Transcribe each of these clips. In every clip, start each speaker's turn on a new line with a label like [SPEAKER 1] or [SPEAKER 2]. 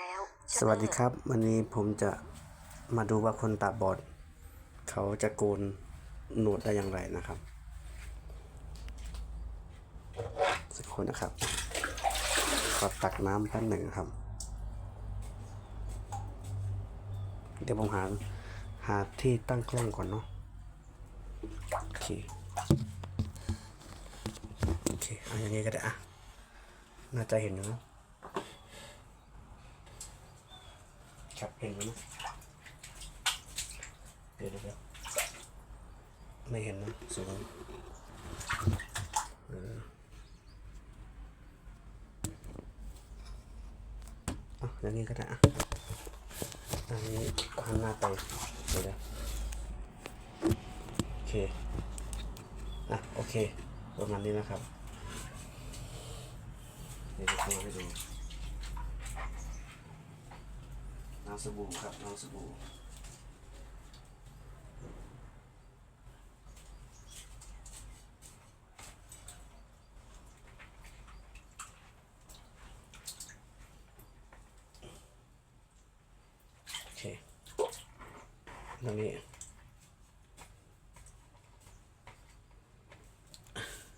[SPEAKER 1] แล้ว
[SPEAKER 2] สวัสดีครับ วันนี้ผมจะมาดูว่าคนตาบอด เขาจะโกนหนวดได้อย่างไรนะครับ สักคนนะครับขอตักน้ำแป๊บหนึ่งครับ เดี๋ยวผมหาหาที่ตั้งกล้องก่อนเนาะโอเคโอเคเอาอย่างนี้ก็ได้อะน่าจะเห็นอยู่เนอะ ครับเห็นไหมนะเดี๋ยวเดี๋ยวไม่เห็นนะสูงอออะอย่างนี้ก็ได้อะอันนี้หันหน้าไปเดี๋ยวเดี๋ยวโอเคอะโอเคประมาณนี้นะครับเดี๋ยวจะทำให้ดู น้ำ สบู่ครับน้ำสบู่โอเคตรงนี้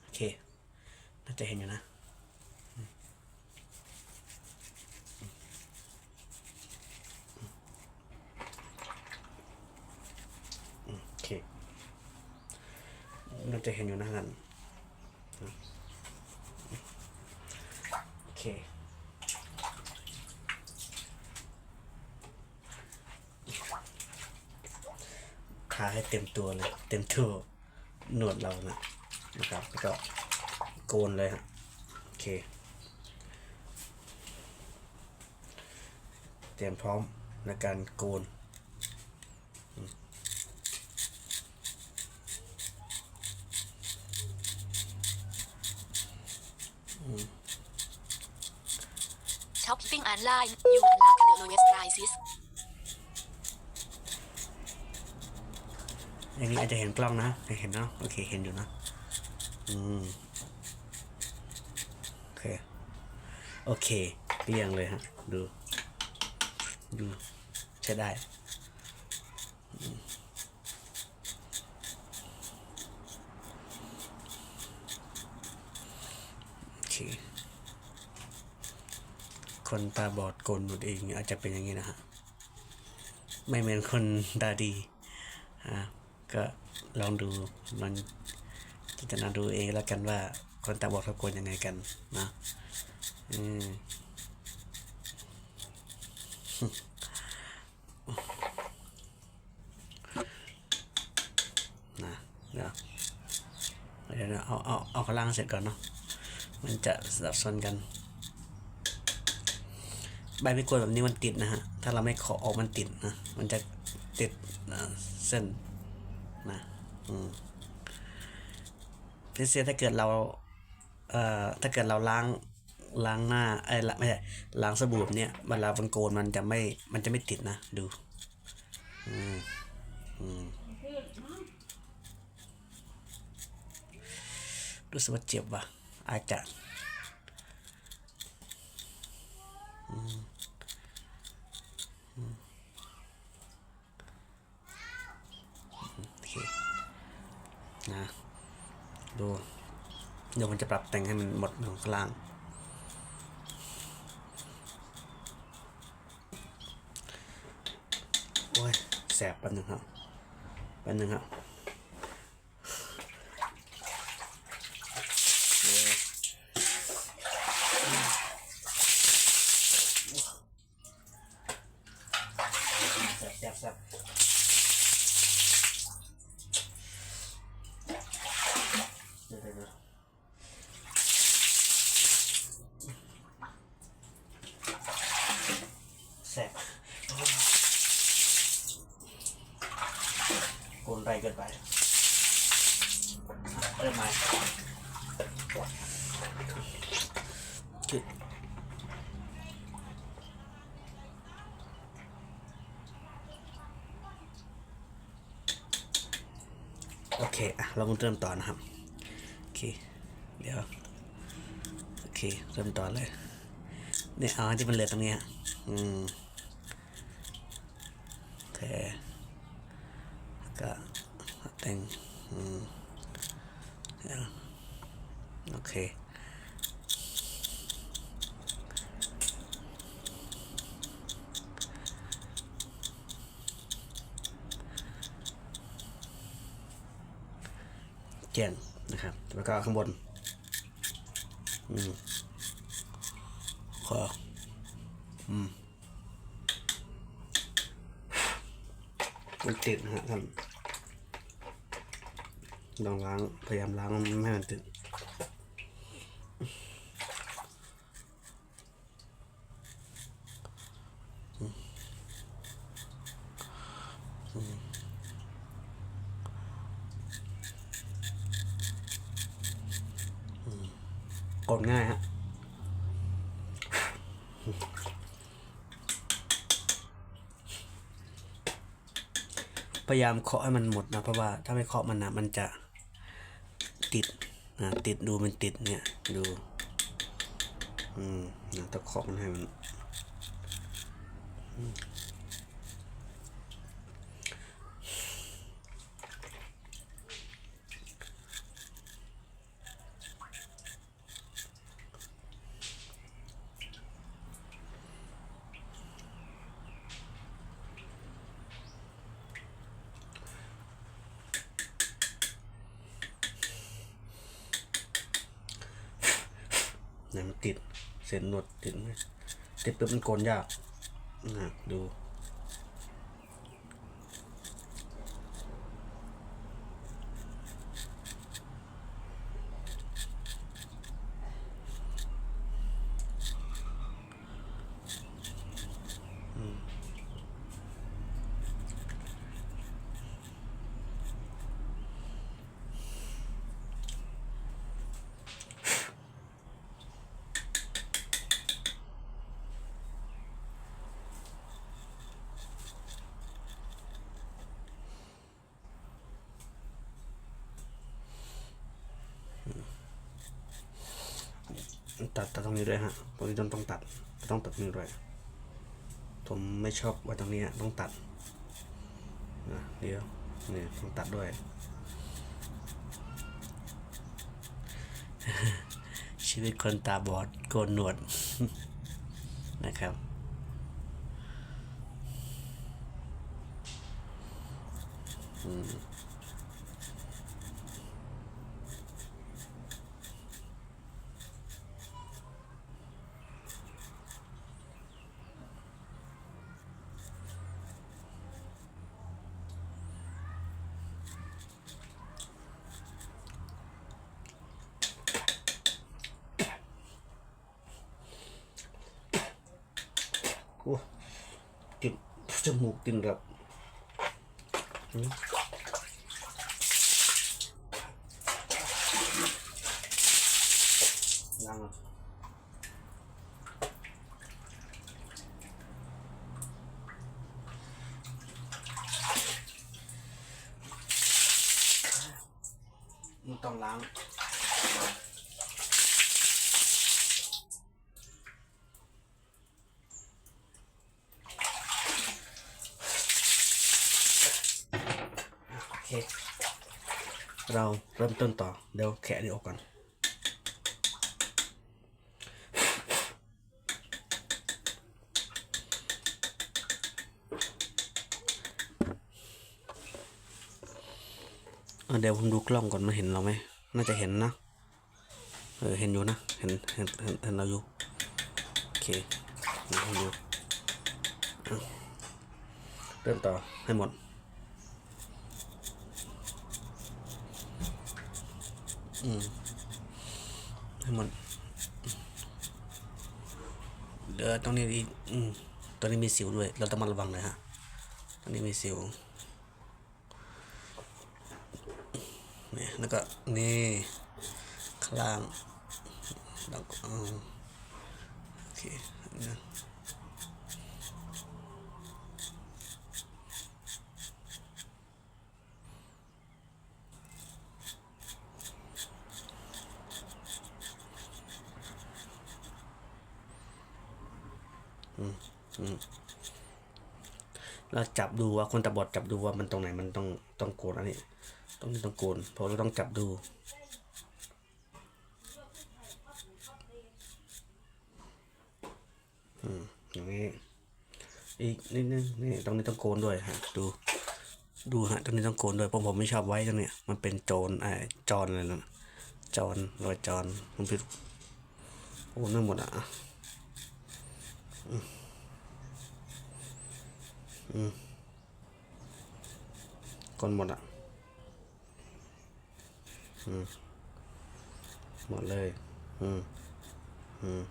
[SPEAKER 2] โอเคน่าจะเห็นอยู่นะ โอเค น่าจะเห็นอยู่นะนั่นโอเคทาให้เต็มตัวเลย เต็มตัวหนวดเรานะนะครับแล้วก็โกนเลยฮะโอเค เตรียมพร้อมในการโกน
[SPEAKER 1] Shopping online you unlock the lowest prices
[SPEAKER 2] อย่างนี้อาจจะเห็นกล้องนะ เห็นเนาะ โอเค เห็นอยู่นะ อืม โอเค โอเคเรียงเลยฮะ ดู ดู ใช้ได้อืมโอเค คนตาบอดโกนหนวดเองอาจจะเป็นอย่างนี้นะฮะ ไม่เหมือนคนตาดีอ่าก็ลองดูลองจินตนาดูเองแล้วกันว่าคนตาบอดเขาโกนยังไงกันนะอืมนะเดี๋ยวเดี๋ยวเอาเอาเอาข้างล่างเสร็จก่อนเนาะมันจะสับสนกัน ใบไม่กวแบบนี้มันติดนะฮะ ถ้าเราไม่ขอออกมันติดนะ มันจะติดเส้นนะอืมพิเศษถ้าเกิดเรา เอ่อ ถ้าเกิดเราล้างล้างหน้าเอ้ละไม่ใช่ล้างสบู่แบบเนี้ยเวลามันโกนมันจะไม่ มันจะไม่ติดนะ ดู อืมอืมรู้สึกว่าเจ็บว่ะอาจจะโอเค นะดูเดี๋ยวมันจะปรับแต่งให้มันหมดของกล่าง โอ้ย แสบแป๊บนึงครับแป๊บนึงครับแสบแสบแสบเดี๋ยวเดี๋ยวเดี๋ยวแสบโกนไร เกินไปเริ่มใหม่คือโอเค อะ เราเริ่มต่อนะครับ โอเค เดี๋ยว โอเค เริ่มต่อเลย เนี่ยอ๋อที่มันเหลือตรงนี้อืมโอเคก็ แต่งอืมเอาโอเคแจ้งนะครับ แล้วก็ข้างบนอืมขออืมมันติดนะฮะท่าน ลองล้างพยายามล้างไม่ให้มันติดกดง่ายฮะ พยายามเคาะให้มันหมดนะเพราะว่าถ้าไม่เคาะมันนะมันจะติดนะติดดูมันติดเนี่ยดูอืมนะต้องเคาะมันให้มัน ติด เส้นหนวดติดไหมติดปุ๊บมันโกนยากนะดู ตัดตัดตรงนี้ด้วยฮะตรงนี้ต้องต้องตัดต้องตัดนี้ด้วย ผมไม่ชอบไว้ตรงนี้ต้องตัดนะเดี๋ยวเนี่ยต้องตัดด้วยชีวิตคนตาบอดโกนหนวดนะครับ โอ้กลินจมูกกินแบบหืมยังอะมันต้องล้าง โอเค เราเริ่มต้นต่อ เดี๋ยวแขะนี่ออกก่อนเดี๋ยวผมดูกล้องก่อนมันเห็นเราไหม น่าจะเห็นนะ เออ เห็นอยู่นะ เห็น เห็น เห็นเราอยู่ โอเคเดี๋ยวผมดูอ่เริ่มต่อให้หมด ให้หมดเดี๋ยวตรงนี้อีกอืมตรงนี้มีสิวด้วย เราต้องมาระวังเลยฮะตรงนี้มีสิวนี่แล้วก็นี่ข้างล่างแล้วก็เอาโอเคนะ อืมแล้วจับดูว่าคนตาบอดจับดูว่ามันตรงไหนมันต้องต้องโกนอันนี้ตรงนี้ต้องโกนเพราะเราต้องจับดูอืมอย่างนี้อีกนิดนึงนี่ตรงนี้ต้องโกนด้วยฮะดูดูฮะตรงนี้ต้องโกนด้วยเพราะผมไม่ชอบไว้ตรงเนี้ยมันเป็นโจรไอ้จอนอะไรนั่นจอนรอยจอนผมผิดโอ้นั่นหมดอะอืม อืมโกนหมดอะอืมหมดเลยอืมอืม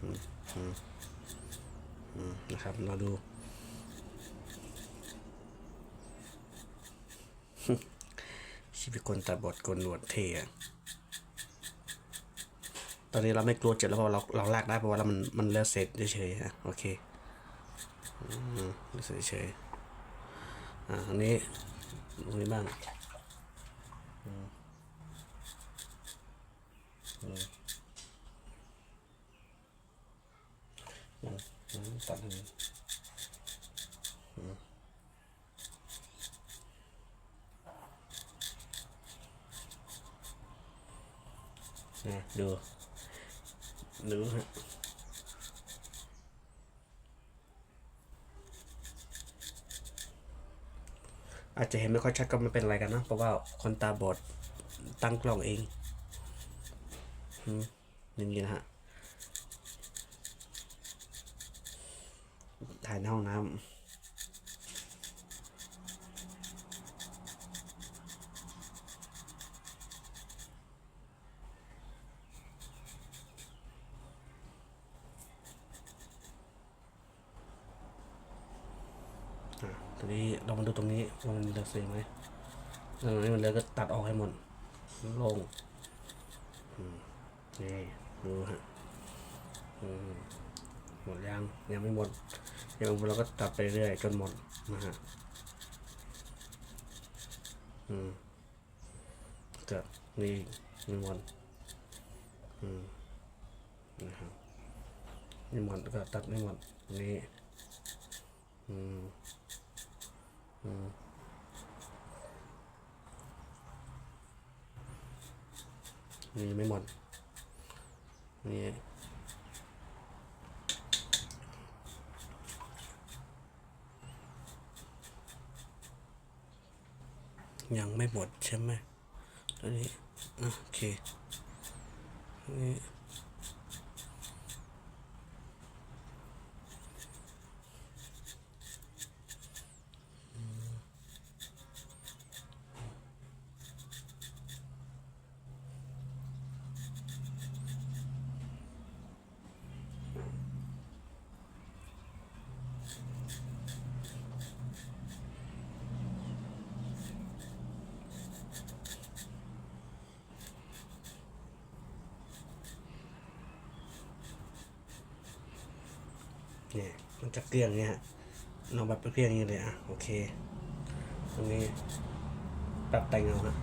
[SPEAKER 2] อืม อืม อืม นะครับ เราดู ชีวิตคนตาบอดโกนหนวดเท่อะตอนนี้เราไม่กลัวเจ็บแล้วเพราะเราเราลากได้เพราะว่ามันมันเลือเสร็จเฉยๆนะโอเค เลือกเสร็จเฉยๆ อ่า อันนี้ตรงนี้บ้างอืมอืมยังยังไม่ตัดเลยอืมนะดูดูฮะ อาจจะเห็นไม่ค่อยชัดก็ไม่เป็นไรกันนะ เพราะว่าคนตาบอดตั้งกล้องเองอย่างนี้นะฮะถ่ายในห้องน้ำ อะตรงนี้เรามาดูตรงนี้ว่ามันเหลือเสียไหมตรงนี้มันเหลือก็ตัดออกให้หมดลงอืมนี่ดูฮะอืมหมดยังยังไม่หมดยังหมดเราก็ตัดไปเรื่อยจนหมดนะฮะอืมก็นี่ไม่หมดอืมนะครับไม่หมดก็ตัดไม่หมดนี่อืม นี่ไม่หมด นี่ยังไม่หมดใช่ไหมตอนนี้ โอเคนี่ เนี่ยมันจะเกลี้ยงเนี่ยฮะเราแบบเกลี้ยงอย่างนี้เลยอะโอเคตรงนี้ปรับแต่งเอาฮะ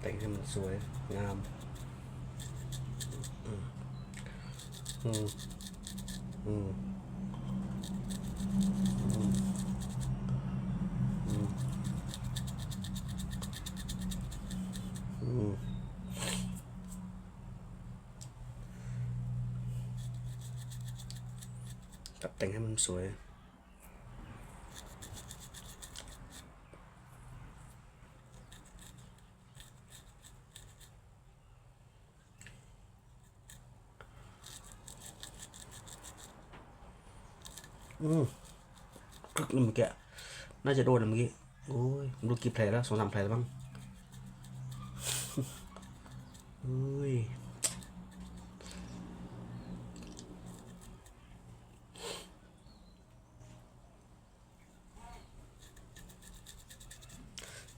[SPEAKER 2] แต่งให้มันสวยงามอืมอืมอืมอืม ปรับแต่งให้มัน สวย อืมกึกเลยเมื่อกี้น่าจะโดนนะเมื่อกี้ โอ้ยรู้กี่แผลแล้วสองสามแผลแล้วบ้าง เฮ้ย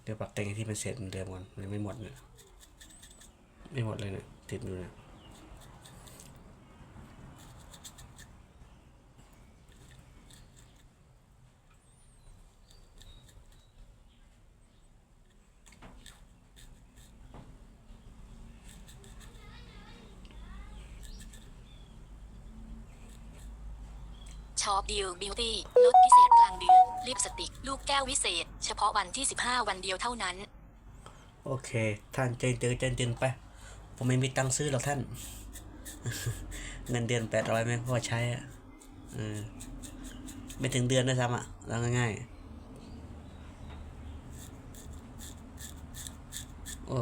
[SPEAKER 2] เดี๋ยวปรับแต่งให้ที่มันเสร็จเหมือนเดิมก่อนมันยังไม่หมดเนี่ยไม่หมดเลยเนี่ยติดอยู่เนี่ย
[SPEAKER 1] ดีลบิวตี้ลดพิเศษกลางเดือนลิปสติก ลูกแก้ววิเศษ เฉพาะวันที่ 15 วันเดียวเท่านั้น
[SPEAKER 2] โอเค ท่านใจเตือใจเตือนไป ผมไม่มีตังค์ซื้อหรอกท่าน เงินเดือนแปดร้อยไม่พอใช้อะเออไม่ถึงเดือนด้ซ้ำอะแล้วง่ายๆ โอ้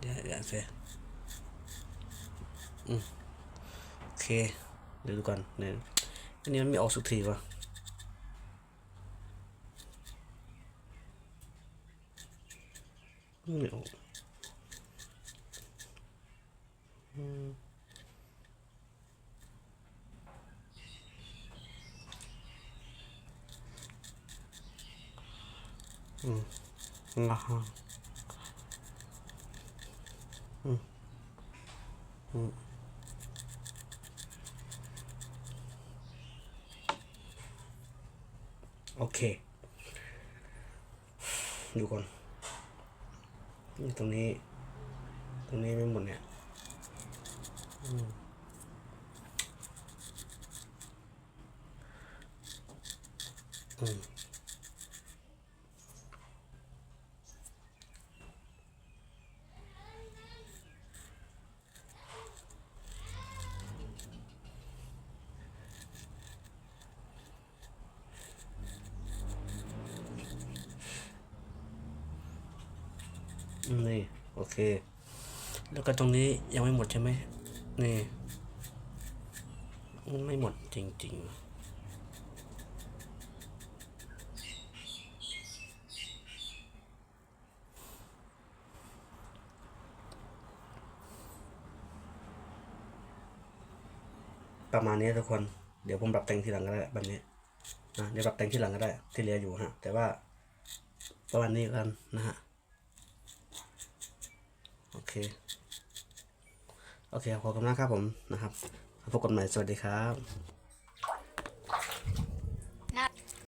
[SPEAKER 2] เดี๋ยวเดี๋ยวเสียอืมโอเค เดี๋ยวดูก่อนเนี่ย อันนี้มันไม่ออกสุกทีวะไม่ออกอ่าฮะอืมอืม โอเค ดูก่อนนี่ตรงนี้ ตรงนี้ไม่หมดเนี่ยอืมอืม อืมนี่ โอเค แล้วก็ตรงนี้ยังไม่หมดใช่ไหมนี่มันไม่หมดจริง ๆประมาณนี้ทุกคน เดี๋ยวผมปรับแต่งทีหลังก็ได้แบบนี้นะเดี๋ยวปรับแต่งทีหลังก็ได้ ที่เหลืออยู่ฮะ แต่ว่าประมาณนี้กันนะฮะ โอเค โอเคขอบคุณมากครับผมนะครับพบกันใหม่สวัสดีครับ